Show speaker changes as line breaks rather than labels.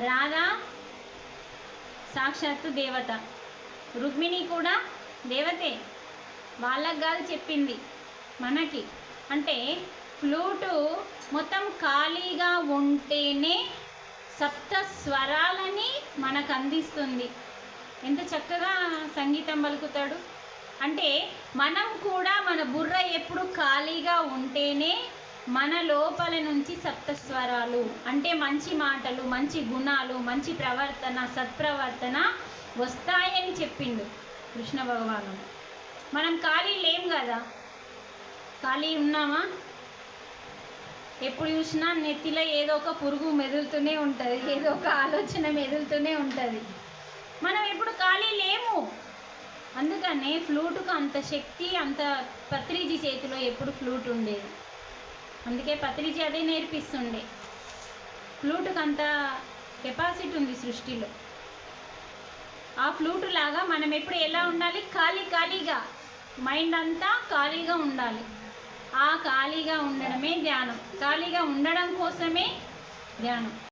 రాధా సాక్షాత్తు దేవత. రుక్మిణి కూడా దేవతే. వాళ్ళకు కాదు చెప్పింది మనకి. అంటే ఫ్లూటు మొత్తం ఖాళీగా ఉంటేనే సప్త స్వరాలని మనకు అందిస్తుంది. ఎంత చక్కగా సంగీతం పలుకుతాడు. అంటే మనం కూడా మన బుర్ర ఎప్పుడు ఖాళీగా ఉంటేనే మన లోపల నుంచి సప్తస్వరాలు అంటే మంచి మాటలు మంచి గుణాలు మంచి ప్రవర్తన సత్ప్రవర్తన వస్తాయని చెప్పిండు కృష్ణ భగవానుడు. మనం ఖాళీ లేం కదా? ఖాళీ ఉన్నామా? ఎప్పుడు చూసినా నెత్తిలో ఏదో ఒక పురుగు మెదులుతూనే ఉంటుంది ఏదో ఒక ఆలోచన మెదులుతూనే ఉంటుంది. మనం ఎప్పుడు ఖాళీ లేము. అందుకనే ఫ్లూటుకు అంత శక్తి అంత పత్రిజీ చేతిలో ఎప్పుడు ఫ్లూట్ ఉండేది. అందుకే పత్రిజీ అదే నేర్పిస్తుండే. ఫ్లూటుకు అంత కెపాసిటీ ఉంది సృష్టిలో. ఆ ఫ్లూటు లాగా మనం ఎప్పుడు ఎలా ఉండాలి? ఖాళీ ఖాళీగా. మైండ్ అంతా ఖాళీగా ఉండాలి. ఆ ఖాళీగా ఉండడమే ధ్యానం. ఖాళీగా ఉండడం కోసమే ధ్యానం.